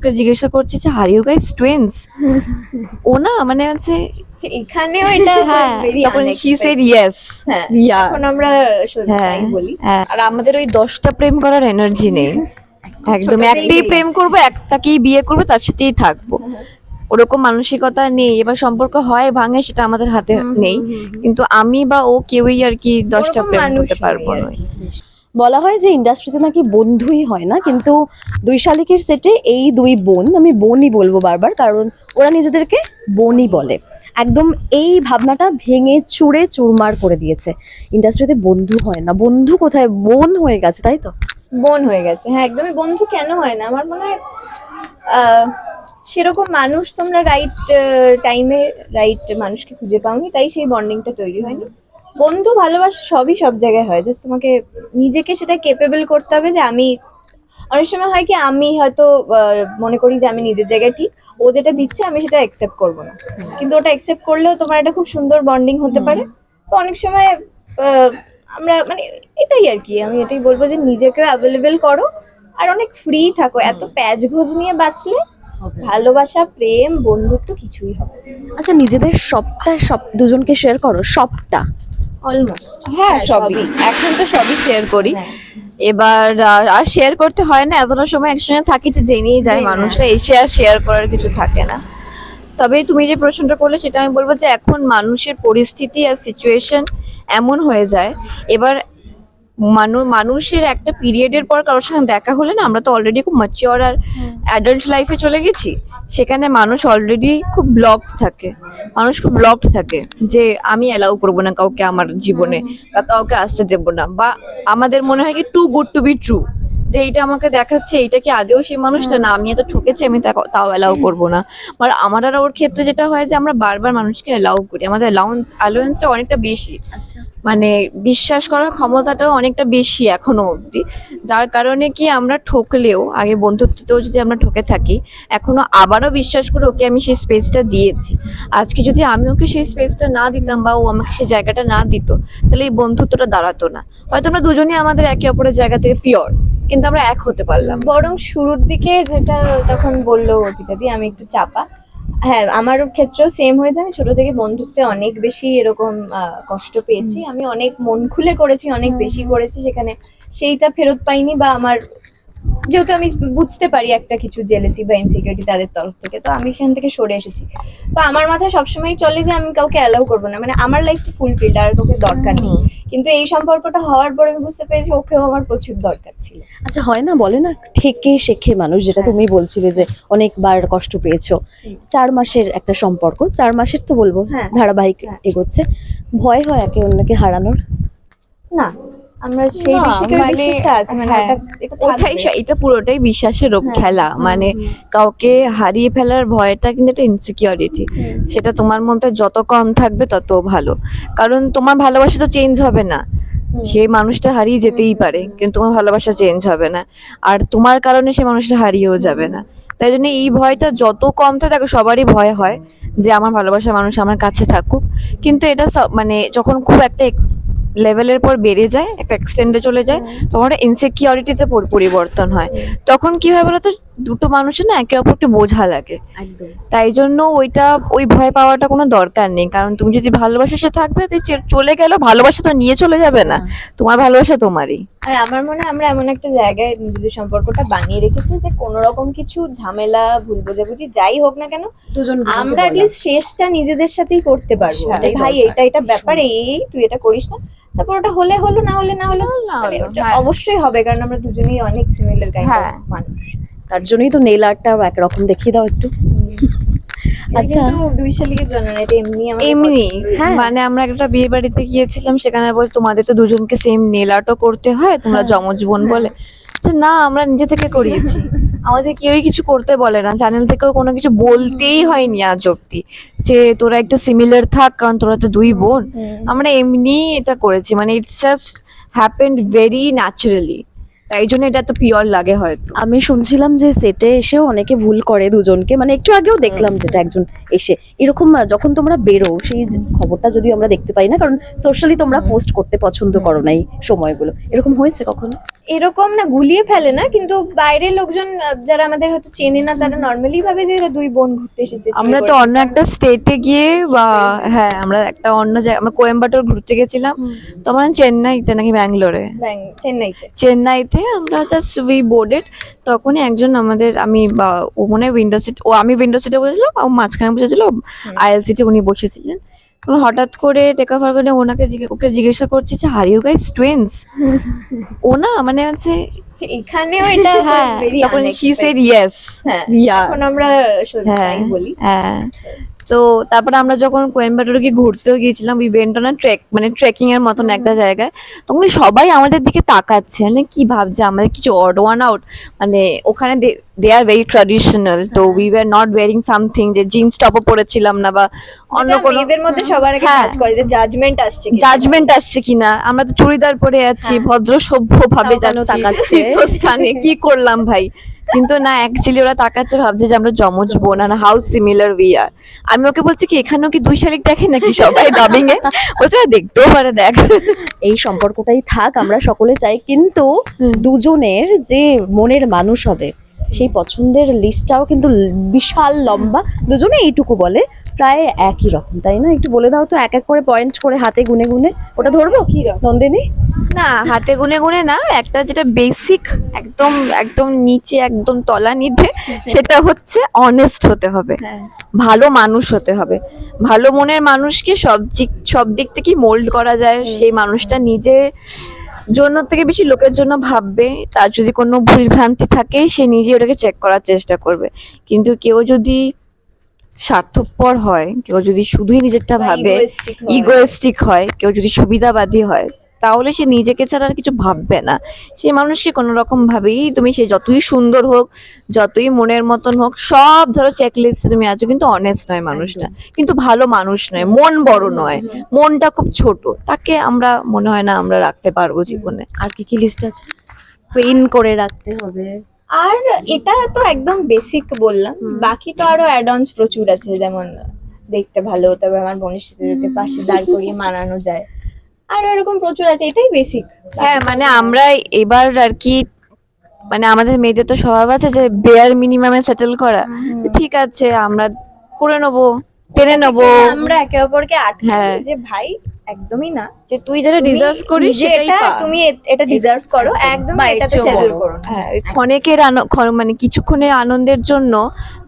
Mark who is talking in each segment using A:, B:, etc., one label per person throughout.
A: ওকে জিজ্ঞাসা করছি যে আর ইউ গাইস টুইন্স ও না মানে আছে
B: এখানেও এটা
A: হ্যাঁ তখন হি সেড ইয়েস
B: হ্যাঁ
A: ইয়া
B: এখন আমরা সত্যি
A: হ্যাঁ
B: বলি।
A: হ্যাঁ। আর আমাদের ওই দশটা প্রেম করার এনার্জি নেই। একদম একটাই প্রেম করব একটাকেই বিয়ে করব তার সাথেই থাকব। ওরকম মানসিকতা নেই। এবার সম্পর্ক হয় ভাঙে সেটা আমাদের হাতে নেই। কিন্তু আমি বা ও কেউই আর কি দশটা প্রেম করতে পারব না।
C: বলা হয় যে ইন্ডাস্ট্রিতে নাকি বন্ধুই হয় না, কিন্তু দুই শালিকের সেটে এই দুই বোন, আমি বোনই বলব বারবার, কারণ ওরা নিজেদেরকে বোনই বলে। একদম এই ভাবনাটা ভেঙে চুড়ে চুরমার করে দিয়েছে। ইন্ডাস্ট্রিতে বন্ধু হয় না। বন্ধু কোথায়? বোন হয়ে গেছে, তাই তো?
B: বোন হয়ে গেছে। হ্যাঁ একদমই বন্ধু কেন হয় না? আমার মনে হয় সেরকম মানুষ তোমরা রাইট টাইমে রাইট মানুষকে খুঁজে পাওনি, তাই সেই বন্ডিংটা তৈরি হয়নি। বন্ধু ভালোবাসা সবই সব জায়গায় হয়। জাস্ট তোমাকে নিজেকে সেটা কেপেবল করতে হবে যে আমি অনেক সময় হয় কি আমি হয়তো মনে করি যে আমি নিজের জায়গায় ঠিক ও যেটা দিচ্ছে আমি সেটা অ্যাকসেপ্ট করব না। কিন্তু ওটা অ্যাকসেপ্ট করলেও তোমার একটা খুব সুন্দর বন্ডিং হতে পারে। তো অনেক সময় আমরা মানে এটাই আর কি আমি এটাই বলব যে নিজেকে অ্যাভেলেবেল করো। আর অনেক ফ্রি থাকো। এত প্যাচ ঘোজ নিয়ে বাঁচলে ভালোবাসা প্রেম বন্ধুত্ব কিছুই হবে
C: আচ্ছা নিজেদের সবটা সব দুজনকে শেয়ার করো সবটা।
B: অলমোস্ট
A: হ্যাঁ সবই। এখন তো সবই শেয়ার করি।
B: হ্যাঁ।
A: এবার আর শেয়ার করতে হয় না এতটা সময় একসঙ্গে থাকি যে জেনেই যায় মানুষরা এসে আর শেয়ার করার কিছু থাকে না। তবে তুমি যে প্রশ্নটা করলে সেটা আমি বলব যে এখন মানুষের পরিস্থিতি আর সিচুয়েশন এমন হয়ে যায়। এবার মানুষের একটা পিরিয়ডের পর কারোর সঙ্গে দেখা হলে না আমরা তো অলরেডি খুব ম্যাচিওর আর অ্যাডাল্ট লাইফে চলে গেছি সেখানে মানুষ অলরেডি খুব ব্লকড থাকে। মানুষ খুব ব্লকড থাকে যে আমি অ্যালাউ করব না কাউকে আমার জীবনে বা কাউকে আসতে দেবো না বা আমাদের মনে হয় কি too good to be true যে এইটা আমাকে দেখাচ্ছে এইটা কি আদেও সেই মানুষটা? না আমি এত ঠকেছি আমি তাও অ্যালাউ করব না। আর আমার আর ওর ক্ষেত্রে যেটা হয় যে আমরা বারবার মানুষকে অ্যালাউ করি। আমাদের অ্যালাউন্স অ্যালাউন্সটা অনেকটা বেশি।
C: আচ্ছা।
A: মানে বিশ্বাস করার ক্ষমতাটাও অনেকটা বেশি এখনও অবধি। যার কারণে কি আমরা ঠকলেও আগে বন্ধুত্বতেও যদি আমরা ঠকে থাকি এখনও আবারও বিশ্বাস করে ওকে আমি সেই স্পেসটা দিয়েছি। আজকে যদি আমি ওকে সেই স্পেসটা না দিতাম বা ও আমাকে সেই জায়গাটা না দিত তাহলে এই বন্ধুত্বটা দাঁড়াতো না। হয়তো আমরা দুজনেই আমাদের একে অপরের জায়গা থেকে পিওর কিন্তু আমরা এক হতে পারলাম।
B: বরং শুরুর দিকে যেটা তখন বলল অর্পিতা দি আমি একটু চাপা। হ্যাঁ আমার ক্ষেত্রেও সেম হয়েছে। আমি ছোট থেকে বন্ধুত্বে অনেক বেশি এরকম কষ্ট পেয়েছি। আমি অনেক মন খুলে করেছি অনেক বেশি করেছি সেখানে সেইটা ফেরত পাইনি বা আমার যেহেতু আমি বুঝতে পারি একটা কিছু জেলেসি বা ইনসিকিউরিটি তাদের তরফ থেকে তো আমি এখান থেকে সরে এসেছি। তো আমার মাথায় সবসময় চলে যে আমি কাউকে অ্যালাউ করব না। মানে আমার লাইফ তো ফুলফিল্ড আর কাউকে দরকার নেই। কিন্তু এই সম্পর্কটা হওয়ার পর আমি বুঝতে পেরেছি ওকেও আমার প্রচুর দরকার ছিল।
C: আচ্ছা হয় না বলে না ঠেকে শেখে মানুষ যেটা তুমি বলছিলে যে অনেকবার কষ্ট পেয়েছ। চার মাসের একটা সম্পর্ক চার মাসের তো বলব
B: হ্যাঁ।
C: ধারাবাহিক
B: হ্যাঁ।
C: এগোচ্ছে। ভয় হয় একে অন্যকে হারানোর?
B: না। আমরা সেই দিক থেকে
A: মানে,
B: বিশ্বাসটা আছে মানে
A: হ্যাঁ,
B: এটা- এটা
A: ওটাই এটা পুরোটাই বিশ্বাসের
B: হ্যাঁ,
A: খেলা। মানে কাউকে হারিয়ে ফেলার ভয়টা কিন্তু একটা ইনসিকিউরিটি সেটা তোমার মধ্যে যত কম থাকবে তত ভালো। কারণ তোমার ভালোবাসা তো চেঞ্জ হবে না। সেই মানুষটা হারিয়ে যেতেই পারে কিন্তু তোমার ভালোবাসা চেঞ্জ হবে না। আর তোমার কারণে সেই মানুষটা হারিয়েও যাবে না। তাই জন্য এই ভয়টা যত কম থাকে দেখো সবারই ভয় হয় যে আমার ভালোবাসা মানুষ আমার কাছে থাকুক। কিন্তু এটা মানে যখন খুব একটা লেভেলের পর বেড়ে যায় একটা এক্সটেন্ডে চলে যায় তখন ইনসিকিউরিটিতে পরিবর্তন হয়। তখন কি হয় বলতো দুটো মানুষের না একে অপরকে বোঝা লাগে। তাই জন্য ওইটা ওই ভয় পাওয়াটা কোনো দরকার নেই। কারণ তুমি যদি ভালোবাসা সে থাকবে চলে গেল ভালোবাসা তো নিয়ে চলে যাবে না। তোমার ভালোবাসা তোমারই।
B: আর আমার মনে হয় আমরা এমন একটা জায়গায় নিজেদের সম্পর্কটা বানিয়ে রেখেছি যে কোনো রকম কিছু ঝামেলা ভুল বোঝাবুঝি যাই হোক না কেন
C: দুজন
B: আমরা অ্যাটলিস্ট শেষটা নিজেদের সাথেই করতে পারব।
A: হ্যাঁ,
B: যে ভাই এটা এটা ব্যাপার এই তুই এটা করিস না। তারপর ওটা হলে হলো না হলে না হলো
A: না
B: মানে ওটা
A: হ্যাঁ।
B: অবশ্যই হবে কারণ আমরা দুজনেই অনেক সিমিলার কাইন্ড
A: হ্যাঁ।
B: মানুষ।
C: তার জন্যই তো নেল আর্টটাও একরকম দেখিয়ে দাও একটু। আচ্ছা।
B: দুই শালিকের জন্য এটা এমনি
A: এমনি
C: হ্যাঁ।
A: মানে আমরা একটা বিয়ে বাড়িতে গিয়েছিলাম সেখানে বল তোমাদের তো দুজনকে সেম নেল আর্টও করতে হয় তোমরা
C: হ্যাঁ।
A: যমজ বোন বলে আচ্ছা, না আমরা নিজে থেকে করিয়েছি। আমাদের কেউই কিছু করতে বলে না। চ্যানেল থেকেও কোনো কিছু বলতেই হয়নি আজ অব্দি যে তোরা একটু সিমিলার থাক কারণ তোরা তো দুই বোন। আমরা এমনি এটা করেছি মানে it's just happened very naturally তাই জন্য এটা এত পিওর লাগে হয়তো।
C: আমি শুনছিলাম যে সেটে এসেও অনেকে ভুল করে দুজনকে মানে একটু আগেও দেখলাম যেটা একজন এসে। এরকম যখন তোমরা বেরো সেই খবরটা যদি আমরা দেখতে পাই না কারণ সোশ্যালি তোমরা পোস্ট করতে পছন্দ করো না এই সময়গুলো। এরকম হয়েছে কখনো?
B: এরকম না গুলিয়ে ফেলে না কিন্তু বাইরের লোকজন যারা আমাদের হয়তো চেনে না তারা নর্মালি ভাবে যে এরা দুই বোন ঘুরতে এসেছে।
A: আমরা তো অন্য একটা স্টেটে গিয়ে বা হ্যাঁ আমরা একটা অন্য জায়গা আমরা কোয়েম্বাটোর ঘুরতে গেছিলাম। তোমার চেন্নাইতে নাকি ব্যাঙ্গালোরে?
B: ব্যাং- চেন্নাইতে।
A: চেন্নাইতে আমরা জাস্ট উই বোর্ডেড তখনই একজন আমাদের আমি বা ও মনে হয় উইন্ডো সিট ও আমি উইন্ডো সিটে বসেছিলাম ও মাঝখানে বসেছিল আইএল সিটে উনি বসেছিলেন। হঠাৎ করে টেকা ফার করে ওনাকে ওকে জিজ্ঞাসা করছে যে আর ইউ গাইস টুইন্স ও না মানে আছে
B: এখানে এখানেও এটা
A: হ্যাঁ তখন হি সেড ইয়েস
B: হ্যাঁ এখন আমরা সত্যি
A: হ্যাঁ
B: বলি।
A: হ্যাঁ। তো তারপরে আমরা যখন কোয়েম্বাটোরে গিয়ে ঘুরতেও গিয়েছিলাম উই ওয়েন্ট অন ট্রেক মানে ট্রেকিং এর মতন একটা জায়গায় তখন সবাই আমাদের দিকে তাকাচ্ছে মানে কি ভাবছে আমাদের কিছু অড ওয়ান আউট মানে ওখানে দে আর ভেরি ট্র্যাডিশনাল তো we were not wearing something যে জিন্স টপও পরেছিলাম না বা অন্য কোনো
B: মেয়েদের মধ্যে সবার আগে
A: হ্যাঁ।
B: কাজ করে যে জাজমেন্ট আসছে।
A: জাজমেন্ট আসছে কিনা আমরা তো চুড়িদার পরে আছি
B: হ্যাঁ।
A: ভদ্র সভ্য ভাবে যাচ্ছি
C: তাকাচ্ছে?
A: তীর্থস্থানে কি করলাম ভাই কিন্তু না অ্যাকচুয়ালি ওরা তাকাচ্ছে ভাবছে যে আমরা জমজ বোন আর হাউ সিমিলার উই আর আমি ওকে বলছি কি এখানেও কি দুই শালিক দেখে নাকি সবাই ডাবিং এ? বলছে "হ্যাঁ, দেখতেও পারে দেখ।
C: এই সম্পর্কটাই থাক আমরা সকলে চাই কিন্তু দুজনের যে মনের মানুষ হবে সেই পছন্দের লিস্টটাও কিন্তু বিশাল লম্বা। দুজনে এইটুকু বলে প্রায় একই রকম তাই না? একটু বলে দাও তো এক এক করে পয়েন্ট করে হাতে গুনে গুনে। ওটা ধরবো?
B: কি
C: নন্দিনী?
A: না হাতে গুনে গুনে না একটা যেটা বেসিক একদম একদম নিচে একদম তলা নিতে সেটা হচ্ছে অনেস্ট হতে হবে।
B: হ্যাঁ।
A: ভালো মানুষ হতে হবে। ভালো মনের মানুষকে সব দিক সব দিক থেকেই মোল্ড করা যায়। সেই মানুষটা নিজের জন্য থেকে বেশি লোকের জন্য ভাববে তার যদি কোনো ভুল ভ্রান্তি থাকে সে নিজে ওটাকে চেক করার চেষ্টা করবে। কিন্তু কেউ যদি স্বার্থপর হয় কেউ যদি শুধুই নিজেরটা ভাবে ইগোয়েস্টিক হয় কেউ যদি সুবিধাবাদী হয় তাহলে সে নিজেকে ছাড়া আর কিছু ভাববে না। সেই মানুষকে কোনো রকম ভাবেই তুমি সে যতই সুন্দর হোক যতই মনের মতন হোক সব ধরো চেক লিস্টে তুমি আছো কিন্তু অনেস্ট নয় মানুষটা। কিন্তু ভালো মানুষ নয় মন বড় নয়। মনটা খুব ছোট। তাকে আমরা মনে হয় না আমরা রাখতে পারব জীবনে।
C: আর কি কি লিস্ট আছে? পেন করে রাখতে হবে।
B: আর এটা তো একদম বেসিক বললাম। বাকি তো আরও অ্যাডঅনস প্রচুর আছে যেমন দেখতে ভালো হতে হবে আমার বোনের সাথে পাশে দাঁড় করিয়ে মানানো যায়। আরও এরকম প্রচুর আছে এটাই বেসিক
A: হ্যাঁ মানে আমরা এবার আর কি মানে আমাদের মেয়েদের তো স্বভাব আছে যে বেয়ার মিনিমামে সেটেল করা। ঠিক আছে আমরা করে নেব। টেনে নেব।
B: আমরা একে অপরকে আটকে
A: হ্যাঁ।
B: যে ভাই একদমই না।
A: যে তুই যেটা ডিজার্ভ করিস সেটাই
B: তুমি এটা ডিজার্ভ করো। একদম এটাতে সেটেল করো
A: হ্যাঁ ক্ষণেকের মানে কিছুক্ষণের আনন্দের জন্য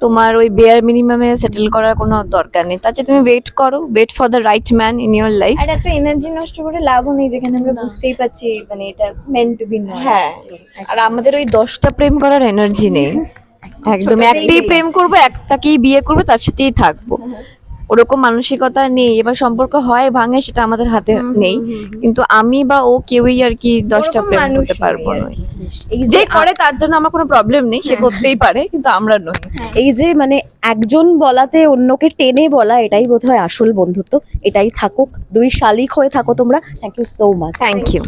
A: তোমার ওই বেয়ার মিনিমামে সেটেল করার কোনো দরকার নেই। তার তুমি ওয়েট করো। Wait for the right man in your life
B: আর এত এনার্জি নষ্ট করে লাভও নেই যেখানে আমরা বুঝতেই পারছি মানে এটা মেন টু বি
A: হ্যাঁ আর আমাদের ওই দশটা প্রেম করার এনার্জি নেই। একদম একটাই প্রেম করব একটাকেই বিয়ে করব তার সাথেই থাকব। ওরকম মানসিকতা নেই এবার সম্পর্ক হয় ভাঙে সেটা আমাদের হাতে নেই। কিন্তু আমি বা ও কেউই আর কি দশটা প্রেম করতে পারব না যে করে তার জন্য আমার কোনো প্রবলেম নেই সে করতেই পারে কিন্তু আমরা নই।
C: এই যে মানে একজন বলাতে অন্যকে টেনে বলা এটাই বোধহয় আসল বন্ধুত্ব। এটাই থাকুক দুই শালিক হয়ে থাকো তোমরা। Thank you so much
A: thank you